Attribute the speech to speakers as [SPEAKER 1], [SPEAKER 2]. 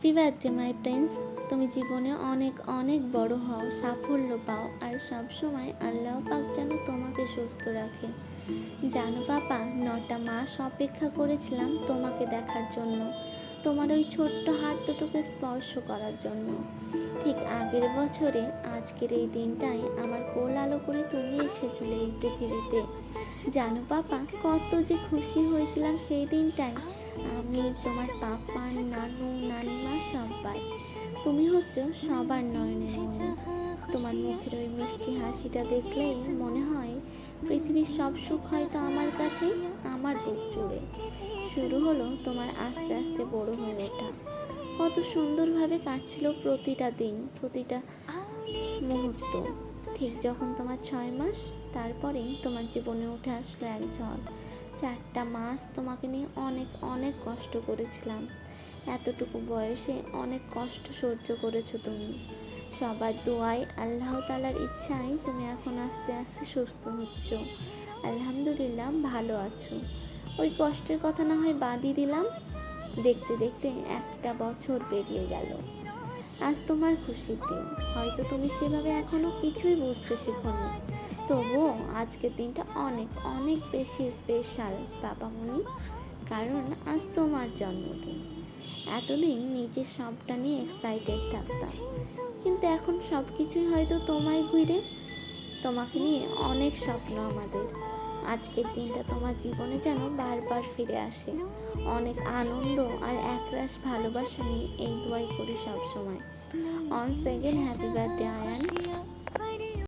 [SPEAKER 1] Happy birthday my Prince তুমি জীবনে অনেক অনেক বড় হও, সাফল্য পাও, আর সবসময় আল্লাহ পাক যেন তোমাকে সুস্থ রাখে। জানো পাপা, নটা মাস অপেক্ষা করেছিলাম তোমাকে দেখার জন্য, তোমার ওই ছোট্ট হাত দুটোকে স্পর্শ করার জন্য। ঠিক আগের বছরে, আজকের এই দিনটাই আমার কোল আলো করে তুমি এসেছিলে এই পৃথিবীতে। জানো পাপা, কত যে খুশি হয়েছিলাম সেই দিনটায়। আমি তোমার পাপা, নানু, নানিমা সবাই। তুমি হচ্ছে সবার নয়নের মনে তোমার মুখের ওই মিষ্টি হাসিটা দেখলেই মনে হয় পৃথিবীর সব সুখ হয়তো আমার কাছে, আমার বুক জুড়ে। শুরু হলো তোমার আস্তে আস্তে বড় হয়ে ওঠা। কত সুন্দরভাবে কাটছিল প্রতিটা দিন, প্রতিটা মুহূর্ত। ঠিক যখন তোমার ছয় মাস, তারপরেই তোমার জীবনে উঠে আসলো এক ঝড়। চারটা মাস তোমাকে নিয়ে অনেক অনেক কষ্ট করেছিলাম। এতটুকু বয়সে অনেক কষ্ট সহ্য করেছ তুমি। সবার দোয়াই আল্লাহ তালার ইচ্ছায় তুমি এখন আস্তে আস্তে সুস্থ হচ্ছ। আলহামদুলিল্লাহ, ভালো আছো। ওই কষ্টের কথা না হয় বাদই দিলাম। দেখতে দেখতে একটা বছর পেরিয়ে গেল। আজ তোমার দিন। হয়তো তুমি সেভাবে এখনও কিছুই বুঝতে শেখোনি। তবুও আজকের দিনটা অনেক অনেক বেশি স্পেশাল বাবামণি। কারণ আজ তোমার জন্মদিন। এতদিন নিজের সবটা নিয়ে এক্সাইটেড থাকতাম। কিন্তু এখন সব কিছুই হয়তো তোমায় ঘুরে তোমাকে নিয়ে অনেক স্বপ্ন আমাদের। আজকের দিনটা তোমার জীবনে যেন বারবার ফিরে আসে। অনেক আনন্দ আর একরাশ ভালোবাসা নিয়ে এই দোয়াই করি সবসময়। On second happy birthday Ayan